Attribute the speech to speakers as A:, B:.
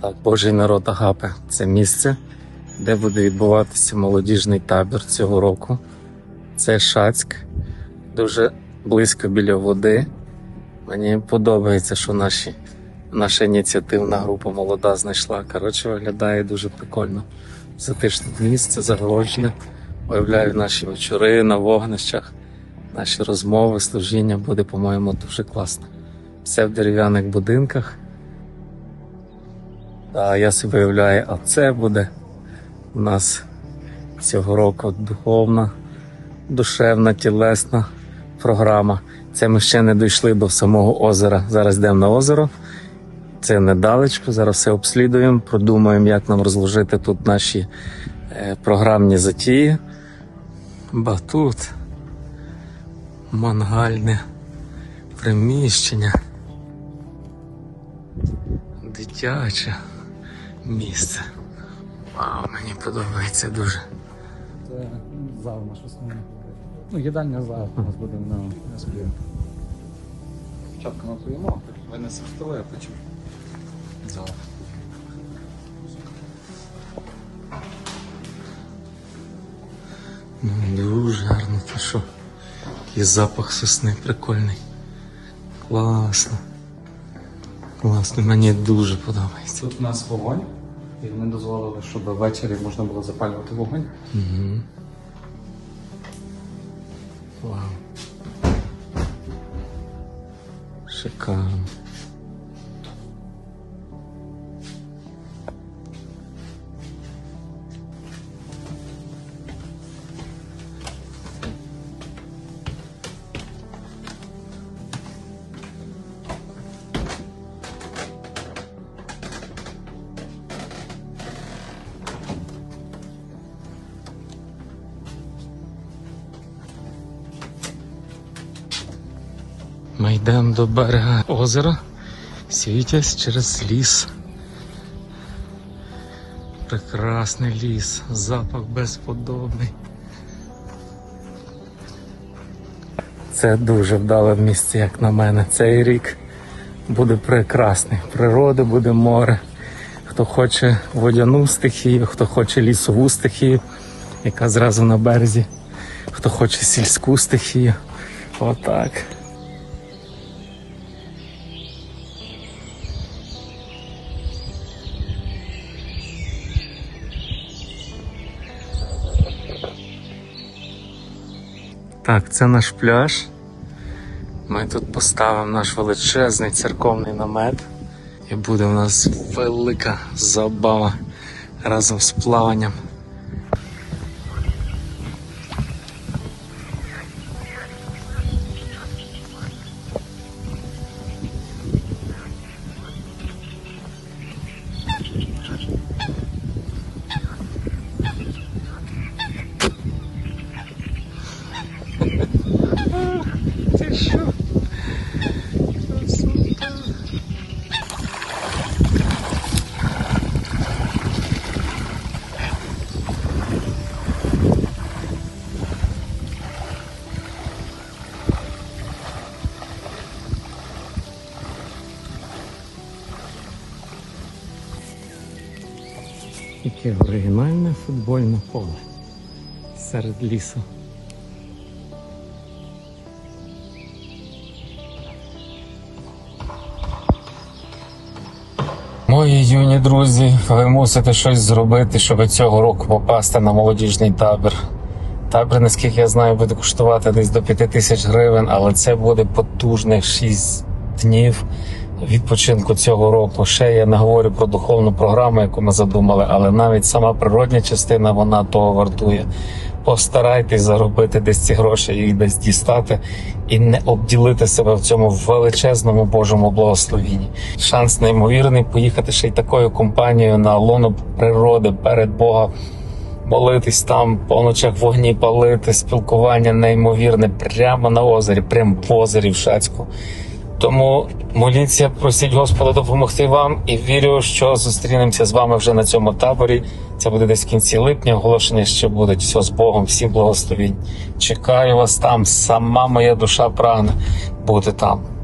A: Так, Божий народ Агапе це місце, де буде відбуватися молодіжний табір цього року. Це Шацьк, дуже близько біля води. Мені подобається, що наші, наша ініціативна група молода знайшла. Коротше, виглядає дуже прикольно. Затишне місце, загороджене. Уявляю наші вечори на вогнищах, наші розмови, служіння буде, по-моєму, дуже класно. Все в дерев'яних будинках. А я собі уявляю, а це буде у нас цього року духовна, душевна, тілесна програма. Це ми ще не дійшли до самого озера. Зараз йдемо на озеро. Це недалечко. Зараз все обслідуємо, продумаємо, як нам розложити тут наші е, програмні затії. Батут, мангальне приміщення, дитяче місце. Вау, мені подобається дуже.
B: Це зал наш основний. Ну, їдальня зал у нас буде на СП. Спочатку напоїмо, потім винесемо столи, а потім зал.
A: Ну, дуже гарно, ти що? Який запах сосни прикольний. Класно. Класно, мені дуже подобається.
B: Тут у нас вогонь, і вони дозволили, щоб ввечері можна було запалювати вогонь.
A: Угу. Вау. Шикарно. Ми йдемо до берега озера, світясь через ліс. Прекрасний ліс, запах безподобний. Це дуже вдале місце, як на мене. Цей рік буде прекрасний. Природи буде море. Хто хоче водяну стихію, хто хоче лісову стихію, яка зразу на березі, хто хоче сільську стихію. Отак. Так, це наш пляж. Ми тут поставимо наш величезний церковний намет. І буде у нас велика забава разом з плаванням. Яке оригінальне футбольне поле серед лісу. Мої юні друзі, ви мусите щось зробити, щоб цього року попасти на молодіжний табір. Табір, наскільки я знаю, буде коштувати десь до 5 тисяч гривень, але це буде потужних 6 днів відпочинку цього року. Ще я не говорю про духовну програму, яку ми задумали, але навіть сама природня частина вона того вартує. Постарайтесь заробити десь ці гроші і десь дістати, і не обділити себе в цьому величезному Божому благословінні. Шанс неймовірний поїхати ще й такою компанією на лоно природи перед Бога. Молитись там, по ночах вогні палити, спілкування неймовірне прямо на озері, прямо в озері в Шацьку. Тому моліться, просіть Господа допомогти вам і вірю, що зустрінемося з вами вже на цьому таборі. Це буде десь в кінці липня. Оголошення ще будуть. Все з Богом, всім благословінь. Чекаю вас там. Сама моя душа прагне бути там.